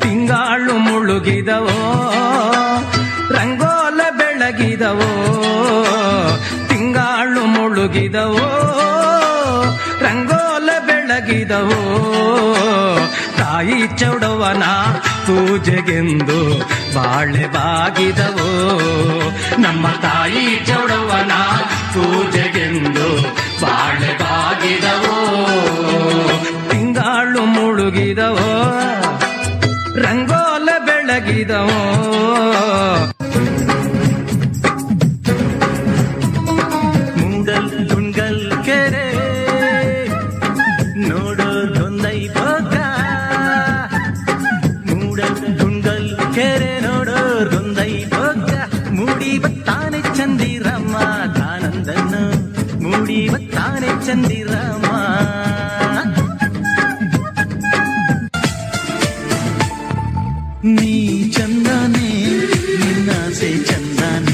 ತಿಂಗಾಳು ಮುಳುಗಿದವೋ? ರಂಗೋಲ ಬೆಳಗಿದವೋ? ತಿಂಗಾಳು ಮುಳುಗಿದವೋ? ರಂಗೋಲ ಬೆಳಗಿದವೋ? ತಾಯಿ ಚೌಡವನ ಪೂಜೆಗೆಂದು ಬಾಳೆ ಬಾಗಿದವೋ ನಮ್ಮ ತಾಯಿ ಚೌಡವನ ಪೂಜೆಗೆಂದು ಬಾಳೆ ಬಾಗಿದವೋ ತಿಂಗಾಳು ಮುಳುಗಿದವೋ? ರಂಗೋಲ ಬೆಳಗಿದವೋ? చందాన్ని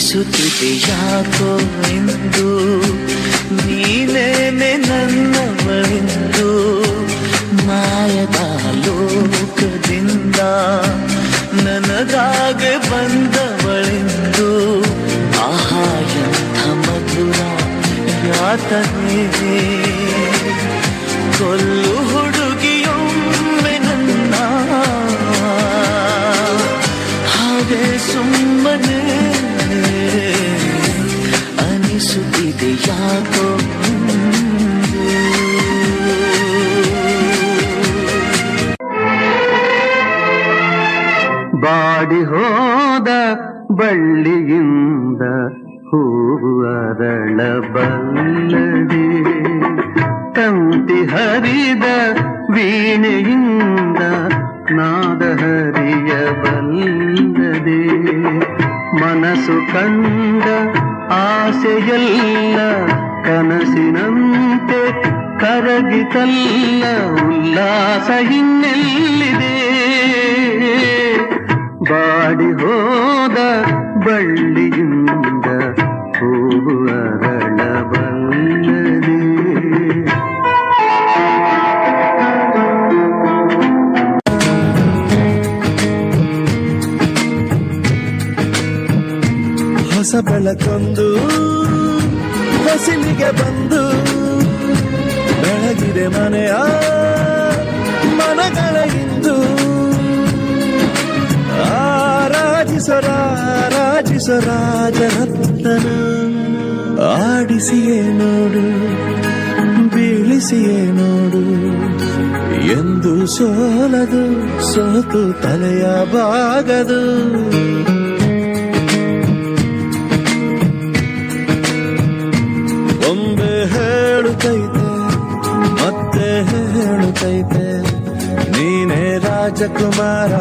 ಅನಿಸುತ್ತಿದೆ ಯಾಕೋ ಎಂದು ನೀನೇನೆ ನನ್ನವಳೆಂದು ಮಾಯದ ಲೋಕದಿಂದ ನನಗಾಗೆ ಬಂದವಳೆಂದು ಆಹಾಯ ಎಂಥ ಮಧುರ ಯಾತನೆ ಬಾಡಿ ಹೋದ ಬಳ್ಳಿಯಿಂದ ಹೂವು ಅರಳಬಲ್ಲದೆ ತಂತಿ ಹರಿದ ವೀಣೆಯಿಂದ ನಾದ ಹರಿಯ ಬಲ್ಲದೇ, ಮನಸ್ಸು ಕಂಡ ಆಸೆಯಲ್ಲ ಕನಸಿನಂತೆ ಕರಗಿತಲ್ಲ, ಉಲ್ಲಾಸ ಇನ್ನೆಲ್ಲಿದೆ ಬಾಡಿ ಹೋದ ಬಳ್ಳಿಯಿಂದ ಹೂವು ಅರಳಬಲ್ಲದೆ ಹೊಸ ಬೆಳಕೊಂದು ಹಸಿಲಿಗೆ ಬಂದು ಬೆಳಗಿದೆ ಮನೆಯ ಆರಾಜಿಸರ ರಾಜರತ್ನ ಆಡಿಸಿಯೇ ನೋಡು, ಬೀಳಿಸಿಯೇ ನೋಡು, ಎಂದು ಸೋಲದು ಸೋತು ತಲೆಯ ಬಾಗದು ಒಂದು ಹೇಳುತ್ತೈತೆ, ಮತ್ತೆ ಹೇಳುತ್ತೈತೆ, ನೀನೇ ರಾಜಕುಮಾರ.